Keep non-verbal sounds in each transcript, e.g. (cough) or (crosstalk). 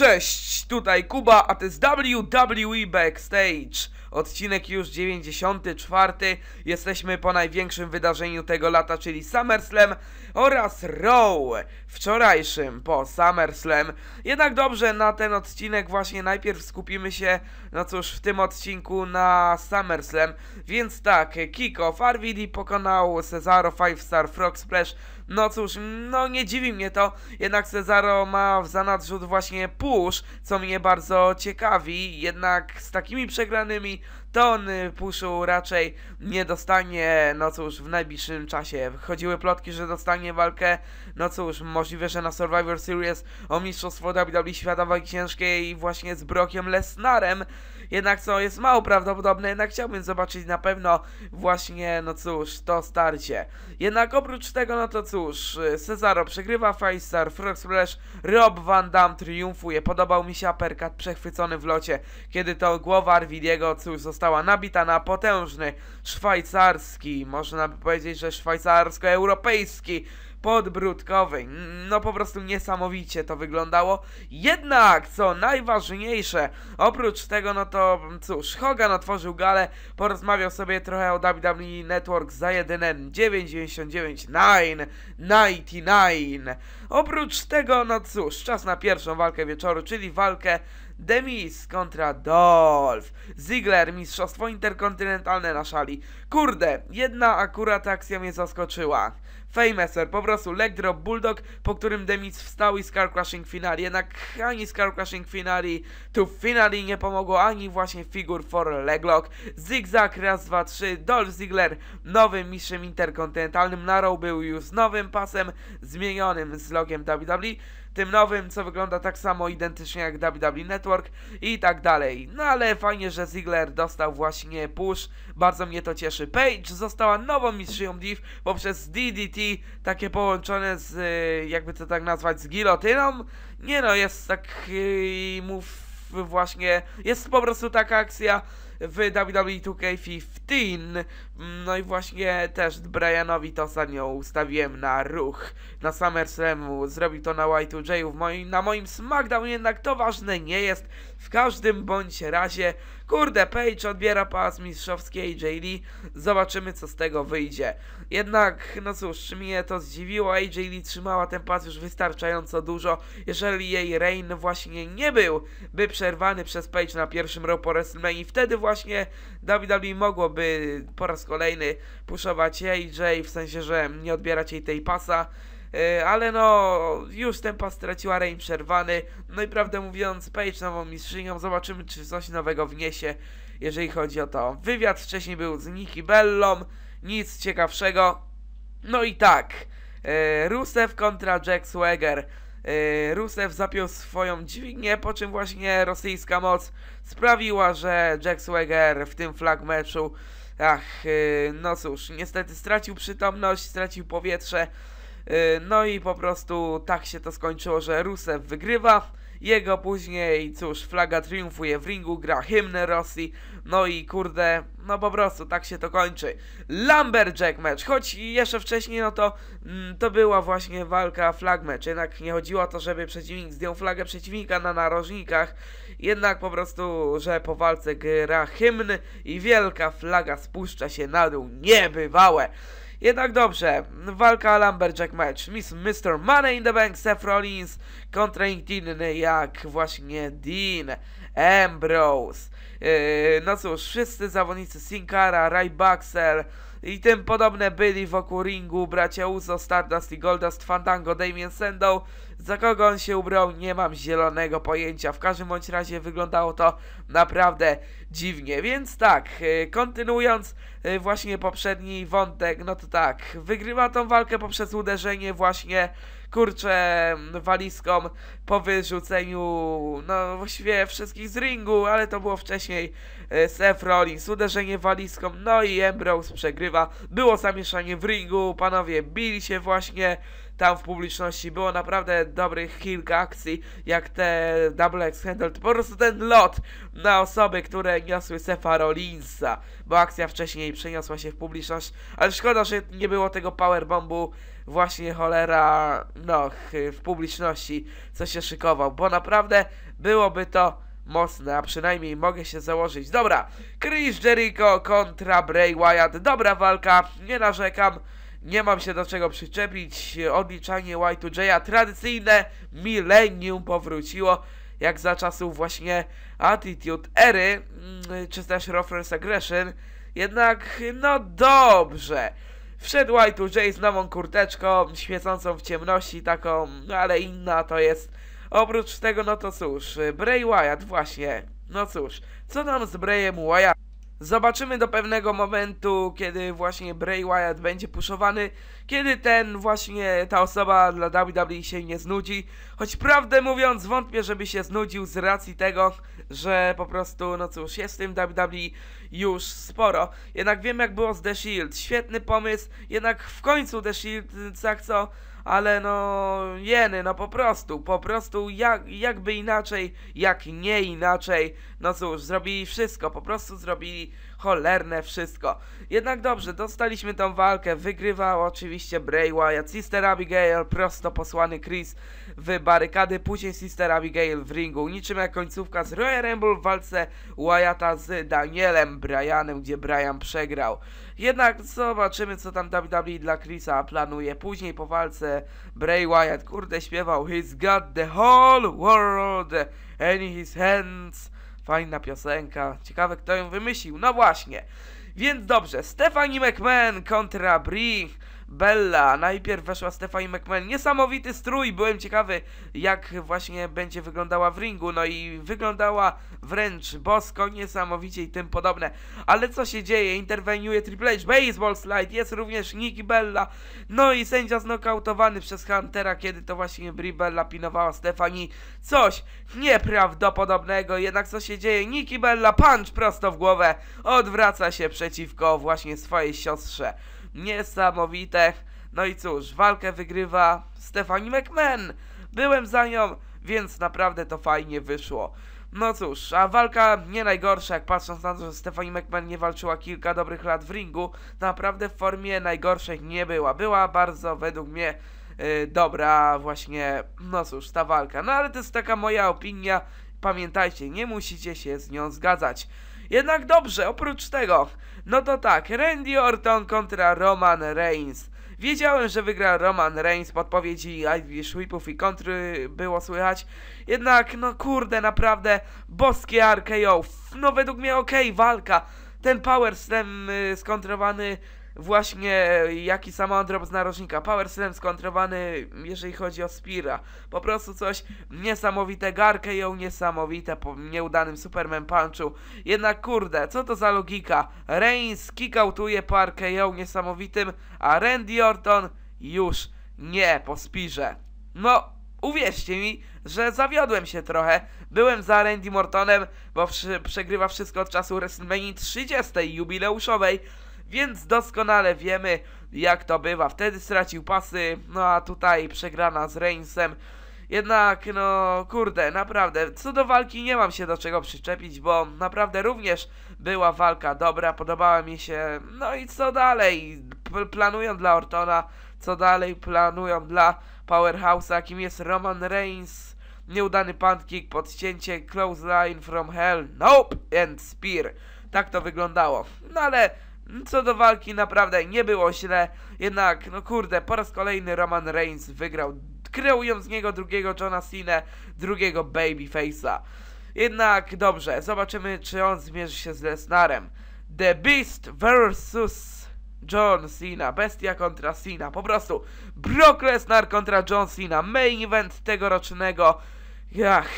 Cześć, tutaj Kuba, a to jest WWE Backstage. Odcinek już 94. Jesteśmy po największym wydarzeniu tego lata, czyli SummerSlam oraz Raw. Wczorajszym po SummerSlam. Jednak dobrze, na ten odcinek właśnie najpierw skupimy się, no cóż, w tym odcinku na SummerSlam. Więc tak, kick-off. RVD pokonał Cesaro 5 Star Frog Splash. No cóż, no nie dziwi mnie to, jednak Cesaro ma w zanadrzu właśnie push, co mnie bardzo ciekawi, jednak z takimi przegranymi to on puszu raczej nie dostanie, no cóż, w najbliższym czasie. Chodziły plotki, że dostanie walkę, no cóż, możliwe, że na Survivor Series o mistrzostwo WWE Świata Wagi Ciężkiej właśnie z Brockiem Lesnarem, jednak co jest mało prawdopodobne, jednak chciałbym zobaczyć na pewno właśnie, no cóż, to starcie. Jednak oprócz tego, no to cóż, Cesaro przegrywa Five Star, Frog Splash, Rob Van Dam triumfuje, podobał mi się aperkat przechwycony w locie, kiedy to głowa Arvidiego, cóż, została nabita na potężny szwajcarski, można by powiedzieć, że szwajcarsko-europejski podbródkowy. No po prostu niesamowicie to wyglądało. Jednak, co najważniejsze, oprócz tego, no to cóż, Hogan otworzył galę, porozmawiał sobie trochę o WWE Network za jedyne 9,99 99. Oprócz tego, no cóż, czas na pierwszą walkę wieczoru, czyli walkę Demis kontra Dolph. Ziggler, mistrzostwo interkontynentalne na szali. Kurde, jedna akurat akcja mnie zaskoczyła. Famouser, po prostu leg drop bulldog, po którym Demis wstał i Scar Crushing finale. Jednak ani Scar Crushing finale tu finale nie pomogło, ani właśnie figure for leglock. Zigzag, raz, dwa, trzy. Dolph Ziggler, nowym mistrzem interkontynentalnym. Narrow był już nowym pasem, zmienionym z logiem WWE tym nowym, co wygląda tak samo identycznie jak WWE Network i tak dalej. No ale fajnie, że Ziggler dostał właśnie push, bardzo mnie to cieszy. Page została nową mistrzynią Div poprzez DDT, takie połączone z, y, jakby to tak nazwać, z gilotyną. Nie no, jest tak, yy, mów właśnie, jest po prostu taka akcja w WWE 2K15. No i właśnie też Brianowi to ostatnio ustawiłem na ruch na SummerSlamu. Zrobił to na Y2J moim, na moim SmackDown, jednak to ważne nie jest. W każdym bądź razie, kurde, Page odbiera pas mistrzowski AJ Lee. Zobaczymy co z tego wyjdzie. Jednak, no cóż, mnie to zdziwiło. AJ Lee trzymała ten pas już wystarczająco dużo. Jeżeli jej reign właśnie nie był, by przerwany przez Page na pierwszym Raw po WrestleMania, wtedy właśnie WWE mogłoby po raz kolejny puszować AJ, w sensie, że nie odbierać jej tej pasa. E, ale no, już ten pas straciła Reign przerwany. No i prawdę mówiąc, Page nową mistrzynią. Zobaczymy, czy coś nowego wniesie, jeżeli chodzi o to. Wywiad wcześniej był z Nikki Bellą. Nic ciekawszego. No i tak. E, Rusev kontra Jack Swagger. E, Rusev zapiął swoją dźwignię, po czym właśnie rosyjska moc sprawiła, że Jack Swagger w tym flag meczu, ach, e, no cóż, niestety stracił przytomność, stracił powietrze, e, no i po prostu tak się to skończyło, że Rusev wygrywa. Jego później, cóż, flaga triumfuje w ringu, gra hymnę Rosji, no i kurde, no po prostu tak się to kończy. Lumberjack match, choć jeszcze wcześniej, no to mm, to była właśnie walka flag match, jednak nie chodziło o to, żeby przeciwnik zdjął flagę przeciwnika na narożnikach, jednak po prostu, że po walce gra hymn i wielka flaga spuszcza się na dół, niebywałe. Jednak dobrze, walka Lumberjack match. Miss Mr. Money in the Bank Seth Rollins kontra inny jak właśnie Dean Ambrose. Yy, no cóż, wszyscy zawodnicy Sin Cara, Ray Baxel i tym podobne byli wokół ringu bracia Uzo, Stardust i Goldust, Fandango, Damien Sandow. Za kogo on się ubrał, nie mam zielonego pojęcia. W każdym bądź razie wyglądało to naprawdę dziwnie. Więc tak, yy, kontynuując yy, właśnie poprzedni wątek, no to tak, wygrywa tą walkę poprzez uderzenie właśnie kurczę walizką po wyrzuceniu no właściwie wszystkich z ringu, ale to było wcześniej e, Seth Rollins, uderzenie walizką, no i Ambrose przegrywa, było zamieszanie w ringu, panowie bili się właśnie tam w publiczności, było naprawdę dobrych kilka akcji, jak te Double X Handle, po prostu ten lot na osoby, które niosły Sefa Rollinsa, bo akcja wcześniej przeniosła się w publiczność, ale szkoda, że nie było tego powerbombu właśnie cholera, no, w publiczności, co się szykował, bo naprawdę byłoby to mocne, a przynajmniej mogę się założyć. Dobra, Chris Jericho kontra Bray Wyatt, dobra walka, nie narzekam, nie mam się do czego przyczepić, odliczanie Y2J'a, tradycyjne millennium powróciło, jak za czasów właśnie Attitude Ery, mm, czy też Ruthless Aggression, jednak, no dobrze. Wszedł Y2J z nową kurteczką, świecącą w ciemności, taką, no ale inna to jest. Oprócz tego, no to cóż, Bray Wyatt, właśnie. No cóż, co tam z Brayem Wyatt? Zobaczymy do pewnego momentu, kiedy właśnie Bray Wyatt będzie puszowany, kiedy ten właśnie, ta osoba dla WWE się nie znudzi. Choć prawdę mówiąc, wątpię, żeby się znudził z racji tego, że po prostu, no cóż, jest w tym WWE już sporo. Jednak wiem jak było z The Shield, świetny pomysł, jednak w końcu The Shield, tak co, ale no, jeny, no po prostu, po prostu jak, jakby inaczej, jak nie inaczej, no cóż, zrobili wszystko, po prostu zrobili cholerne wszystko. Jednak dobrze, dostaliśmy tą walkę, wygrywał oczywiście Bray Wyatt, Sister Abigail, prosto posłany Chris w barykady, później Sister Abigail w ringu, niczym jak końcówka z Royal Rumble w walce Wyatta z Danielem Bryanem, gdzie Bryan przegrał. Jednak zobaczymy co tam WWE dla Chrisa planuje. Później po walce Bray Wyatt, kurde śpiewał He's got the whole world in his hands. Fajna piosenka. Ciekawe kto ją wymyślił. No właśnie. Więc dobrze, Stephanie McMahon kontra Brie Bella. Najpierw weszła Stephanie McMahon. Niesamowity strój. Byłem ciekawy, jak właśnie będzie wyglądała w ringu. No i wyglądała wręcz bosko, niesamowicie i tym podobne. Ale co się dzieje? Interweniuje Triple H. Baseball slide. Jest również Nikki Bella. No i sędzia znokautowany przez Huntera, kiedy to właśnie Brie Bella pinowała Stephanie. Coś nieprawdopodobnego. Jednak co się dzieje? Nikki Bella punch prosto w głowę. Odwraca się przeciwko właśnie swojej siostrze niesamowite. No i cóż, walkę wygrywa Stephanie McMahon. Byłem za nią, więc naprawdę to fajnie wyszło. No cóż, a walka nie najgorsza, jak patrząc na to, że Stephanie McMahon nie walczyła kilka dobrych lat w ringu, naprawdę w formie najgorszej nie była. Była bardzo, według mnie, yy, dobra właśnie, no cóż, ta walka. No ale to jest taka moja opinia. Pamiętajcie, nie musicie się z nią zgadzać. Jednak dobrze, oprócz tego, no to tak, Randy Orton kontra Roman Reigns. Wiedziałem, że wygra Roman Reigns, podpowiedzi Ivy Whipów i kontry było słychać. Jednak, no kurde, naprawdę, boskie RKO. No według mnie okej, okay, walka. Ten Power Slam y, skontrowany właśnie jaki Samoan Drop z narożnika. Power Slam skontrowany, jeżeli chodzi o Spira. Po prostu coś niesamowitego. RKO niesamowite po nieudanym Superman Punchu. Jednak kurde, co to za logika? Reigns kickoutuje po RKO niesamowitym, a Randy Orton już nie po Spirze. No, uwierzcie mi, że zawiodłem się trochę. Byłem za Randy Mortonem, bo przegrywa wszystko od czasu WrestleMania 30. jubileuszowej. Więc doskonale wiemy, jak to bywa. Wtedy stracił pasy, no a tutaj przegrana z Reignsem. Jednak, no kurde, naprawdę, co do walki nie mam się do czego przyczepić, bo naprawdę również była walka dobra, podobała mi się. No i co dalej? P planują dla Ortona, co dalej planują dla Powerhouse'a, kim jest Roman Reigns. Nieudany kick, podcięcie, close line from hell, nope, and spear. Tak to wyglądało. No ale co do walki naprawdę nie było źle, jednak no kurde, po raz kolejny Roman Reigns wygrał, kreując z niego drugiego Johna Cena, drugiego Babyface'a. Jednak dobrze, zobaczymy czy on zmierzy się z Lesnarem. The Beast vs. John Cena, bestia kontra Cena, po prostu Brock Lesnar kontra John Cena, main event tegorocznego, ach,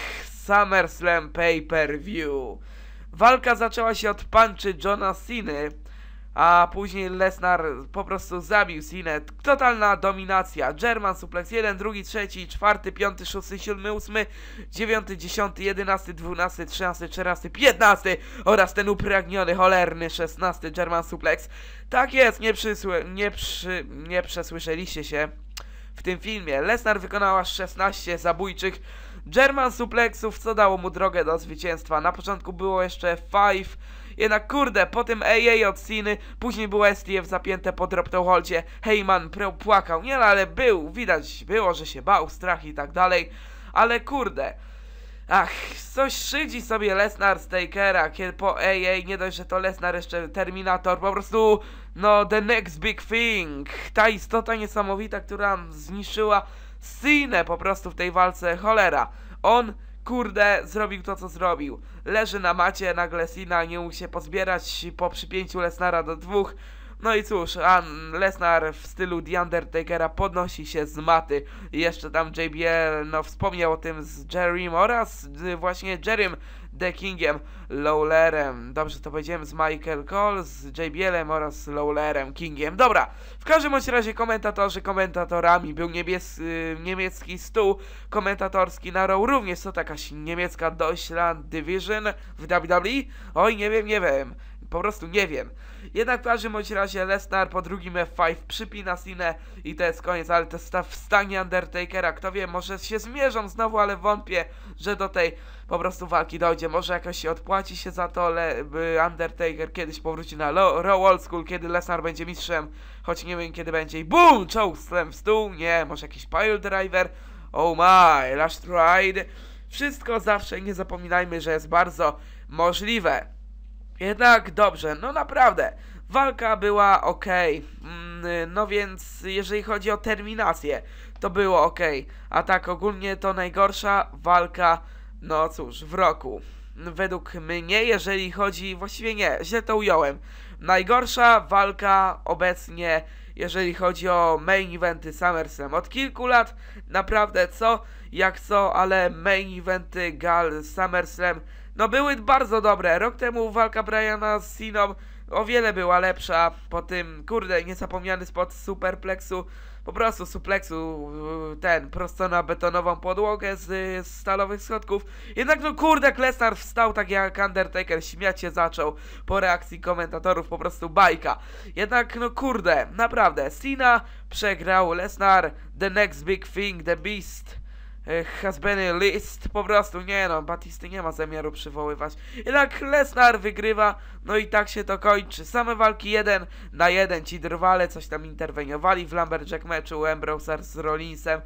SummerSlam Pay-Per-View. Walka zaczęła się od punczy Johna Cena, a później Lesnar po prostu zabił Sinę. Totalna dominacja. German suplex 1, 2, 3, 4, 5, 6, 7, 8, 9, 10, 11, 12, 13, 14, 15 oraz ten upragniony, cholerny 16 German suplex. Tak jest, nie, przysły, nie, przy, nie przesłyszeliście się w tym filmie. Lesnar wykonał aż 16 zabójczych German suplexów, co dało mu drogę do zwycięstwa. Na początku było jeszcze Five, jednak kurde, po tym AA od Ciny, później był STF zapięte po drop holdzie, Heyman płakał, nie no, ale był, widać było, że się bał, strach i tak dalej, ale kurde, Ach, coś szydzi sobie Lesnar z Takera, kiedy po AA, nie dość, że to Lesnar jeszcze Terminator, po prostu, no, the next big thing, ta istota niesamowita, która zniszczyła Sinę po prostu w tej walce, cholera, on, kurde, zrobił to, co zrobił, leży na macie, nagle Sina nie mógł się pozbierać po przypięciu Lesnara do dwóch, no i cóż, Lesnar w stylu The Undertakera podnosi się z maty. Jeszcze tam JBL no, wspomniał o tym z Jerrym oraz właśnie Jerrym The Kingiem Lawlerem. Dobrze to powiedziałem z Michael Cole, z JBL-em oraz Lawlerem Kingiem. Dobra, w każdym razie komentatorzy komentatorami. Był niebies, y, niemiecki stół komentatorski na Raw. Również to jakaś niemiecka Deutschland Division w WWE? Oj, nie wiem, nie wiem. Po prostu nie wiem. Jednak w każdym bądź razie Lesnar po drugim F5 przypina Sinę i to jest koniec, ale to jest w stanie Undertakera. Kto wie, może się zmierzą znowu, ale wątpię, że do tej po prostu walki dojdzie. Może jakoś się odpłaci się za to, ale Undertaker kiedyś powróci na Raw Old School, kiedy Lesnar będzie mistrzem, choć nie wiem kiedy będzie. I BOOM! Chokeslam w stół, nie, może jakiś pile driver. Oh my, last ride. Wszystko zawsze, nie zapominajmy, że jest bardzo możliwe. Jednak dobrze, no naprawdę, walka była ok. Mm, no więc, jeżeli chodzi o terminację, to było ok. A tak ogólnie to najgorsza walka, no cóż, w roku. Według mnie, jeżeli chodzi, właściwie nie, źle to ująłem. Najgorsza walka obecnie, jeżeli chodzi o main eventy SummerSlam. Od kilku lat, naprawdę co, jak co, ale main eventy Gal SummerSlam no były bardzo dobre. Rok temu walka Briana z Siną o wiele była lepsza. Po tym, kurde, niezapomniany spot superplexu. Po prostu suplexu, ten, prosto na betonową podłogę z, z stalowych schodków. Jednak no kurde, Lesnar wstał tak jak Undertaker, śmiać się zaczął po reakcji komentatorów, po prostu bajka. Jednak no kurde, naprawdę, Cena przegrał, Lesnar, the next big thing, the beast has been list, po prostu nie no, Batisty nie ma zamiaru przywoływać. Jednak Lesnar wygrywa, no i tak się to kończy. Same walki jeden na jeden, ci drwale coś tam interweniowali w Lumberjack meczu Ambrose z Rollinsem.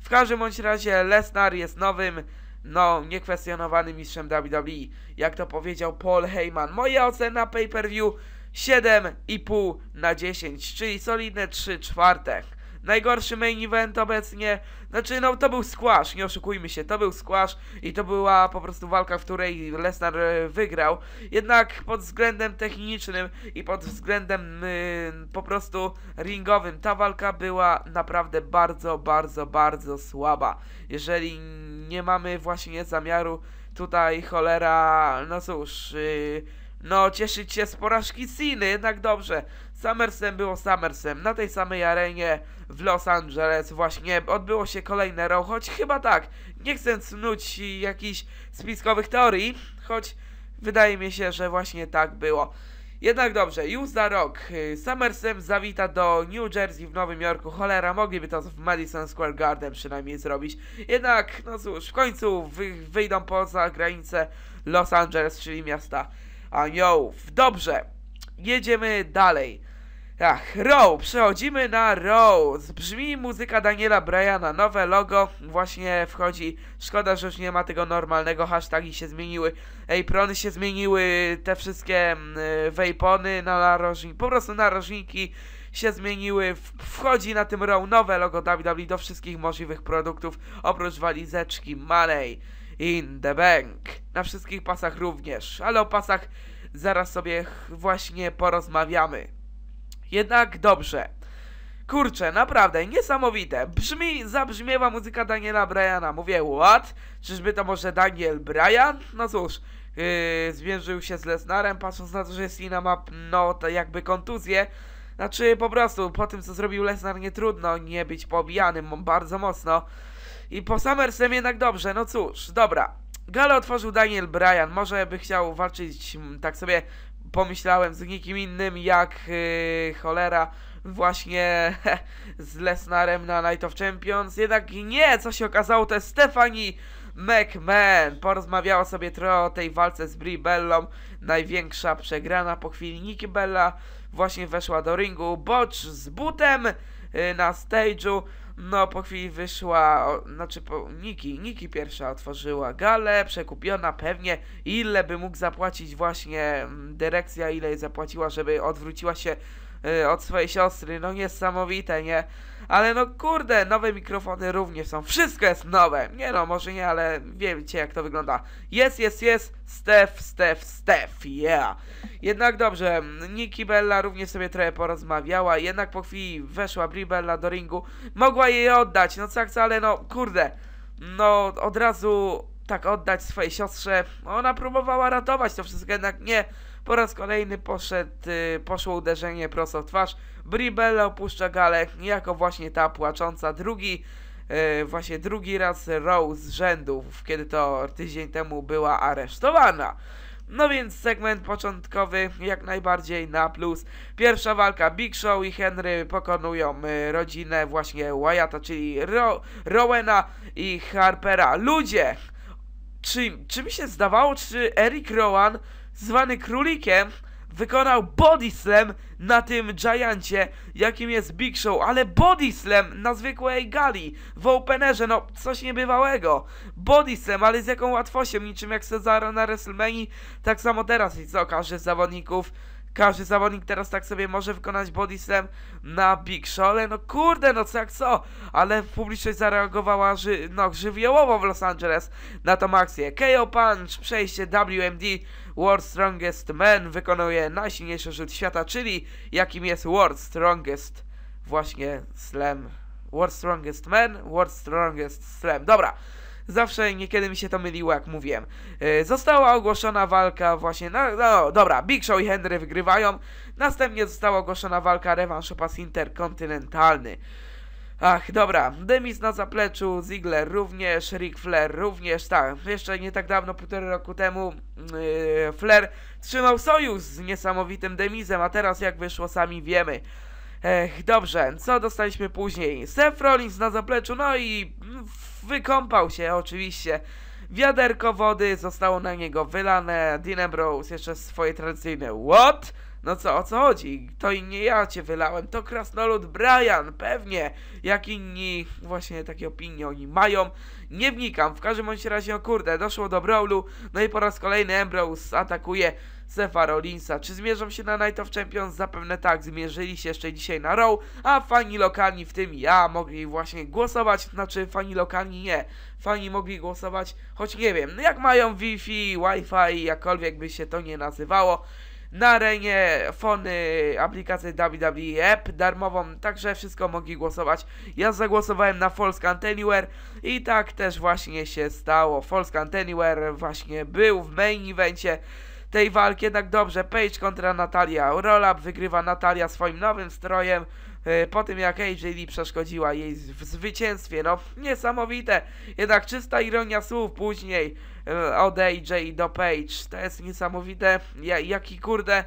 W każdym bądź razie Lesnar jest nowym, no, niekwestionowanym mistrzem WWE. Jak to powiedział Paul Heyman. Moja ocena pay-per-view 7,5 na 10, czyli solidne 3 czwarte. Najgorszy main event obecnie, znaczy no to był squash, nie oszukujmy się, to był squash i to była po prostu walka, w której Lesnar e, wygrał. Jednak pod względem technicznym i pod względem yy, po prostu ringowym ta walka była naprawdę bardzo, bardzo, bardzo słaba. Jeżeli nie mamy właśnie zamiaru tutaj cholera, no cóż, yy, no cieszyć się z porażki Ciny, jednak dobrze. SummerSlam było SummerSlam. Na tej samej arenie w Los Angeles właśnie odbyło się kolejne row, choć chyba tak, nie chcę snuć jakichś spiskowych teorii, choć wydaje mi się, że właśnie tak było. Jednak dobrze, już za rok y, SummerSlam zawita do New Jersey w Nowym Jorku. Cholera, mogliby to w Madison Square Garden przynajmniej zrobić. Jednak, no cóż, w końcu wy, wyjdą poza granice Los Angeles, czyli miasta aniołów. Dobrze, jedziemy dalej. Ach, Row, przechodzimy na Row. Brzmi muzyka Daniela Bryana, nowe logo właśnie wchodzi. Szkoda, że już nie ma tego normalnego, hashtagi się zmieniły, aprony się zmieniły, te wszystkie wejpony mm, na narożniki, po prostu narożniki się zmieniły. Wchodzi na tym Row nowe logo WWE do wszystkich możliwych produktów, oprócz walizeczki Money in the Bank. Na wszystkich pasach również, ale o pasach zaraz sobie właśnie porozmawiamy. Jednak dobrze. Kurczę, naprawdę, niesamowite. Brzmi, zabrzmiewa muzyka Daniela Bryana. Mówię, what? Czyżby to może Daniel Bryan? No cóż, yy, się z Lesnarem, patrząc na to, że Cena ma, no, to jakby kontuzję. Znaczy, po prostu, po tym, co zrobił Lesnar, nie trudno nie być pobijanym bardzo mocno. I po SummerSlam jednak dobrze, no cóż, dobra. Galo otworzył Daniel Bryan, może by chciał walczyć, tak sobie pomyślałem z nikim innym jak yy, cholera właśnie (laughs) z Lesnarem na Night of Champions. Jednak nie, co się okazało, to jest Stephanie McMahon porozmawiała sobie trochę o tej walce z Brie Bellą. Największa przegrana po chwili Nikki Bella właśnie weszła do ringu. Botch z butem y, na stage'u. No, po chwili wyszła, o, znaczy po, Niki, Niki pierwsza otworzyła galę, przekupiona pewnie, ile by mógł zapłacić właśnie mm, dyrekcja, ile jej zapłaciła, żeby odwróciła się y, od swojej siostry, no niesamowite, nie? Ale no kurde, nowe mikrofony również są, wszystko jest nowe, nie no, może nie, ale wiecie jak to wygląda. Jest, jest, jest, Steph, Steph, Steph, yeah. Jednak dobrze, Nikki Bella również sobie trochę porozmawiała, jednak po chwili weszła Brie Bella do ringu, mogła jej oddać, no tak, ale no kurde, no od razu tak oddać swojej siostrze, ona próbowała ratować to wszystko, jednak nie, po raz kolejny poszedł, y, poszło uderzenie prosto w twarz, Brie Bella opuszcza galę, jako właśnie ta płacząca, drugi e, właśnie drugi raz Rose z rzędu, kiedy to tydzień temu była aresztowana. No więc segment początkowy jak najbardziej na plus. Pierwsza walka Big Show i Henry pokonują y, rodzinę właśnie Wyatta, czyli Ro Rowena i Harpera. Ludzie! Czy, czy mi się zdawało, czy Eric Rowan, zwany Królikiem, wykonał body slam na tym giancie, jakim jest Big Show, ale body slam na zwykłej gali, w openerze, no coś niebywałego. Body slam, ale z jaką łatwością, niczym jak Cesaro na WrestleMania, tak samo teraz i co, każdy z zawodników każdy zawodnik teraz tak sobie może wykonać body slam na Big Show, ale no kurde, no co jak co, ale publiczność zareagowała ży no, żywiołowo w Los Angeles na tą akcję. KO Punch, przejście WMD, World Strongest Man wykonuje najsilniejszy rzut świata, czyli jakim jest World Strongest właśnie Slam. World Strongest Man, World Strongest Slam. Dobra. Zawsze niekiedy mi się to myliło, jak mówiłem. Yy, została ogłoszona walka właśnie, no, no dobra, Big Show i Henry wygrywają. Następnie została ogłoszona walka rewanż o pas interkontynentalny. Ach, dobra, Demis na zapleczu, Ziggler również, Ric Flair również, tak, jeszcze nie tak dawno, półtorej roku temu yy, Flair trzymał sojusz z niesamowitym Demisem, a teraz jak wyszło sami wiemy. Ech, dobrze, co dostaliśmy później? Seth Rollins na zapleczu, no i wykąpał się oczywiście. Wiaderko wody zostało na niego wylane, Dean Ambrose jeszcze swoje tradycyjne What? No co, o co chodzi? To i nie ja cię wylałem, to krasnolud Brian, pewnie. Jak inni właśnie takie opinie oni mają. Nie wnikam, w każdym bądź razie, o kurde, doszło do brawlu, no i po raz kolejny Ambrose atakuje Sefa Rollinsa. Czy zmierzą się na Night of Champions? Zapewne tak, zmierzyli się jeszcze dzisiaj na Raw, a fani lokalni, w tym ja, mogli właśnie głosować, znaczy fani lokalni nie. Fani mogli głosować, choć nie wiem, jak mają Wi-Fi, Wi-Fi, jakkolwiek by się to nie nazywało na arenie fony aplikację WWE App darmową, także wszystko mogli głosować. Ja zagłosowałem na False Anywhere i tak też właśnie się stało. False Anywhere właśnie był w main evencie tej walki, jednak dobrze, Page kontra Natalia. Roll-up wygrywa Natalia swoim nowym strojem. E, po tym jak AJ Lee przeszkodziła jej w zwycięstwie, no niesamowite, jednak czysta ironia słów później e, od AJ do Page, to jest niesamowite, jaki kurde,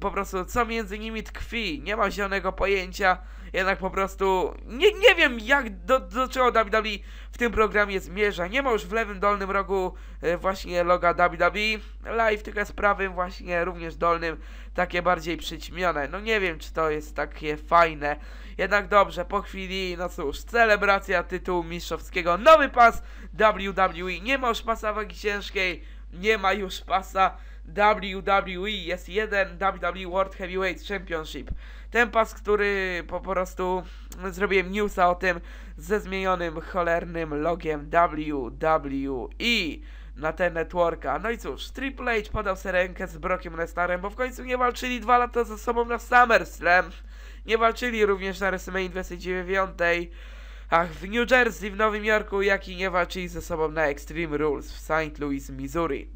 po prostu co między nimi tkwi, nie ma zielonego pojęcia, jednak po prostu nie, nie wiem jak do, do czego WWE w tym programie zmierza. Nie ma już w lewym dolnym rogu e, właśnie loga WWE Live, tylko jest prawym właśnie również dolnym takie bardziej przyćmione. No nie wiem czy to jest takie fajne. Jednak dobrze, po chwili, no cóż, celebracja tytułu mistrzowskiego, nowy pas WWE, nie ma już pasa wagi ciężkiej, nie ma już pasa WWE, jest jeden WWE World Heavyweight Championship. Ten pas, który po prostu zrobiłem newsa o tym ze zmienionym cholernym logiem WWE na ten networka. No i cóż, Triple H podał sobie rękę z Brockiem Lesnarem, bo w końcu nie walczyli dwa lata ze sobą na SummerSlam. Nie walczyli również na WrestleMania 29. Ach, w New Jersey, w Nowym Jorku, jak i nie walczyli ze sobą na Extreme Rules w St. Louis, Missouri.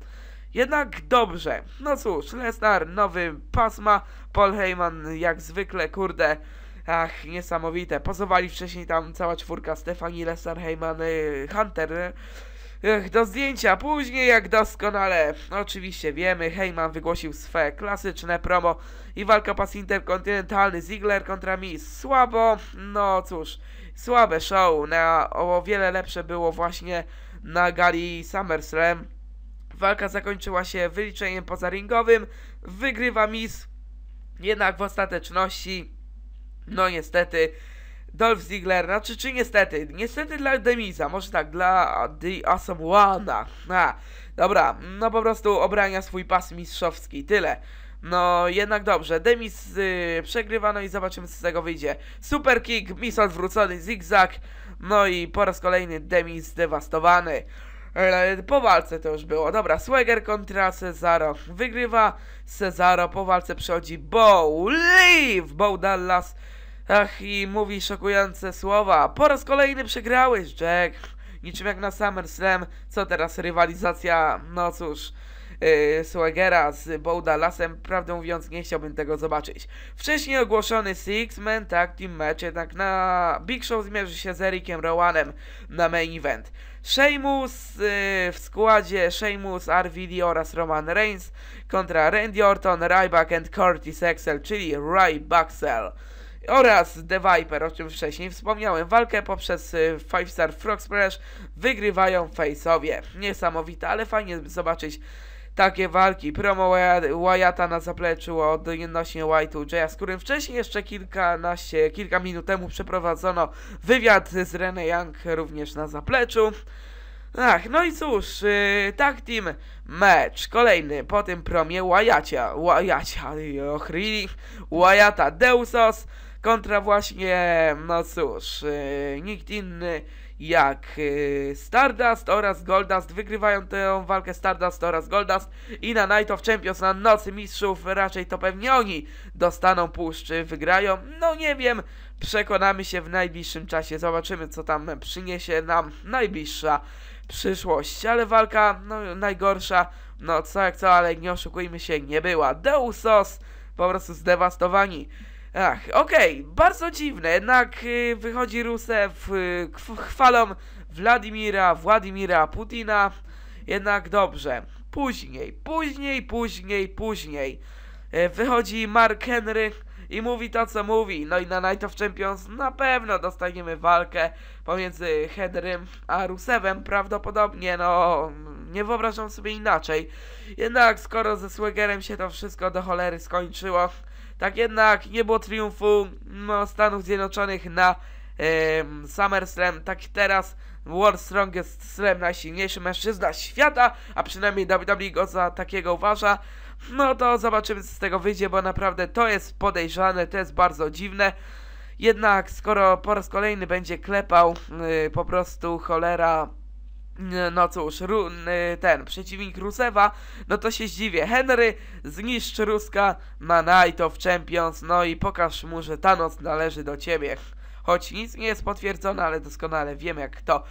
Jednak dobrze. No cóż, Lesnar, nowy pasma, Paul Heyman jak zwykle, kurde, ach, niesamowite. Pozowali wcześniej tam cała czwórka, Stefani, Lesnar, Heyman, y, Hunter, Ech, do zdjęcia, później jak doskonale oczywiście wiemy, Heyman wygłosił swe klasyczne promo i walka pas interkontynentalny Ziggler kontra Miz. Słabo, no cóż, słabe show, na, o wiele lepsze było właśnie na gali SummerSlam. Walka zakończyła się wyliczeniem pozaringowym, wygrywa Miss, jednak w ostateczności, no niestety, Dolph Ziggler, znaczy czy niestety, niestety dla Demiza, może tak, dla The Awesome One'a, a, dobra, no po prostu obrania swój pas mistrzowski, tyle. No jednak dobrze, Demis yy, przegrywa, no i zobaczymy co z tego wyjdzie. Super kick, Miss odwrócony, zigzag, no i po raz kolejny Demis zdewastowany. Po walce to już było. Dobra, Swagger kontra Cesaro. Wygrywa Cesaro. Po walce przychodzi Bo Leave! Bo Dallas. Ach, i mówi szokujące słowa. Po raz kolejny przegrałeś, Jack. Niczym jak na SummerSlam. Co teraz? Rywalizacja, no cóż, yy, z Bo Dallasem. Prawdę mówiąc, nie chciałbym tego zobaczyć. Wcześniej ogłoszony Six-Man Tag Team Match, jednak na Big Show zmierzy się z Ericiem Rowanem na main event. Sheamus yy, w składzie Sheamus, RVD oraz Roman Reigns kontra Randy Orton, Ryback and Curtis Axel, czyli Rybacksel oraz The Viper, o czym wcześniej wspomniałem. Walkę poprzez y, Five Star Frog Splash wygrywają face'owie. Niesamowite, ale fajnie zobaczyć takie walki. Promo Wyatt- Wyatta na zapleczu od odnośnie White'u Jaya, z którym wcześniej jeszcze kilkanaście, kilka minut temu przeprowadzono wywiad z Rene Young również na zapleczu. Ach, no i cóż, yy, tag team match, kolejny po tym promie Wyacia, Wyacia, och, really? Wyatta Deusos kontra właśnie, no cóż, yy, nikt inny jak yy, Stardust oraz Goldust wygrywają tę walkę. Stardust oraz Goldust i na Night of Champions na Nocy Mistrzów raczej to pewnie oni dostaną puszczy, wygrają, no nie wiem, przekonamy się w najbliższym czasie, zobaczymy co tam przyniesie nam najbliższa przyszłość, ale walka, no najgorsza, no co jak co, ale nie oszukujmy się, nie była. Deusos po prostu zdewastowani. Ach, okej, bardzo dziwne, jednak y, wychodzi Rusew, y, chwalą Władimira, Władimira Putina, jednak dobrze. Później, później, później, później y, wychodzi Mark Henry i mówi to co mówi. No i na Night of Champions na pewno dostaniemy walkę pomiędzy Henrym a Rusewem. Prawdopodobnie, no nie wyobrażam sobie inaczej. Jednak skoro ze Swaggerem się to wszystko do cholery skończyło, tak jednak nie było triumfu no, Stanów Zjednoczonych na em, SummerSlam, tak teraz World Strongest Slam, najsilniejszy mężczyzna świata, a przynajmniej WWE go za takiego uważa, no to zobaczymy co z tego wyjdzie, bo naprawdę to jest podejrzane, to jest bardzo dziwne. Jednak skoro po raz kolejny będzie klepał yy, po prostu cholera yy, no cóż, Ru, yy, ten przeciwnik Rusewa, no to się zdziwię. Henry zniszczy Ruska na Night of Champions, no i pokaż mu, że ta noc należy do ciebie. Choć nic nie jest potwierdzone, ale doskonale wiem jak to.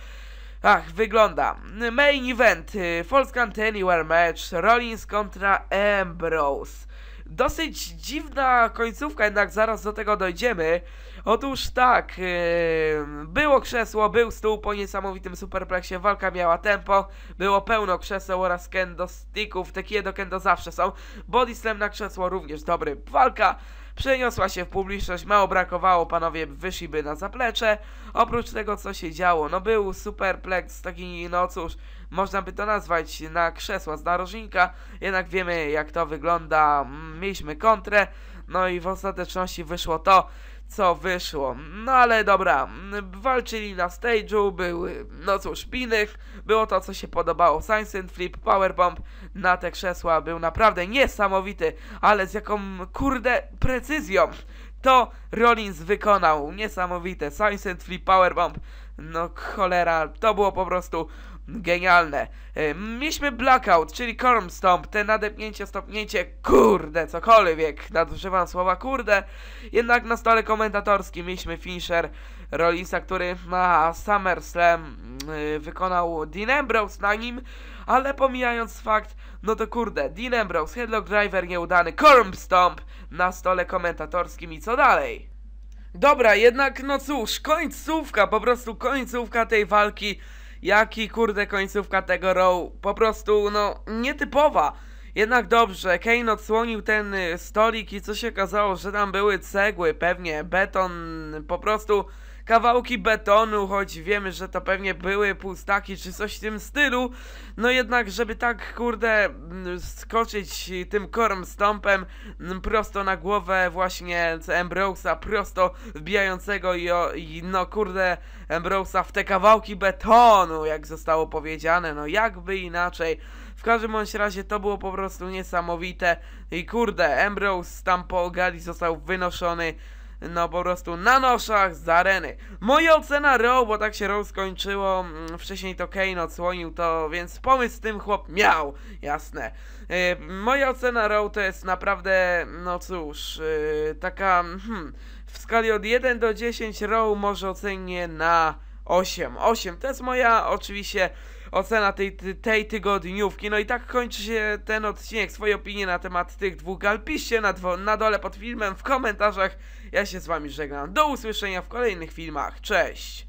Ach, wygląda. Main event, y, Falls Count Anywhere match, Rollins kontra Ambrose. Dosyć dziwna końcówka, jednak zaraz do tego dojdziemy. Otóż tak, było krzesło, był stół po niesamowitym superplexie, walka miała tempo, było pełno krzeseł oraz kendo sticków, te kiedo kendo zawsze są. Body slam na krzesło również dobry. Walka przeniosła się w publiczność, mało brakowało, panowie wyszliby na zaplecze. Oprócz tego, co się działo, no był superplex, taki, no cóż, można by to nazwać na krzesła z narożnika, jednak wiemy jak to wygląda, Mm, mieliśmy kontrę, no i w ostateczności wyszło to, co wyszło. No ale dobra, walczyli na stage'u, były, no cóż, pinych, było to, co się podobało. Science and Flip, Powerbomb na te krzesła był naprawdę niesamowity, ale z jaką, kurde, precyzją to Rollins wykonał. Niesamowite. Science and Flip, Powerbomb, no cholera, to było po prostu genialne. E, Mieliśmy Blackout, czyli Corm Stomp, te nadepnięcie, stopnięcie, kurde, cokolwiek, nadużywam słowa kurde. Jednak na stole komentatorskim mieliśmy Finisher Rollinsa, który na SummerSlam y, wykonał Dean Ambrose na nim, ale pomijając fakt, no to kurde, Dean Ambrose, Headlock Driver nieudany, Corm Stomp na stole komentatorskim i co dalej? Dobra, jednak no cóż, końcówka, po prostu końcówka tej walki. Jaki kurde końcówka tego row, po prostu no nietypowa. Jednak dobrze, Kane odsłonił ten y, stolik i co się okazało, że tam były cegły, pewnie beton, po prostu kawałki betonu, choć wiemy, że to pewnie były pustaki czy coś w tym stylu. No jednak, żeby tak kurde mm, skoczyć tym korm stąpem mm, prosto na głowę właśnie Ambrose'a, prosto wbijającego i, o, i no kurde Ambrose'a w te kawałki betonu, jak zostało powiedziane, no jakby inaczej. W każdym bądź razie to było po prostu niesamowite i kurde, Ambrose tam po gali został wynoszony no po prostu na noszach z areny. Moja ocena Row, bo tak się Row skończyło, mm, wcześniej to Kane odsłonił to, więc pomysł z tym chłop miał, jasne. Yy, moja ocena Row to jest naprawdę, no cóż, yy, taka, hmm, w skali od 1 do 10 Row może ocenię na 8. 8 to jest moja oczywiście ocena tej, tej- tygodniówki. No i tak kończy się ten odcinek. Swoje opinie na temat tych dwóch gal piszcie na, na dole pod filmem w komentarzach. Ja się z wami żegnam. Do usłyszenia w kolejnych filmach. Cześć!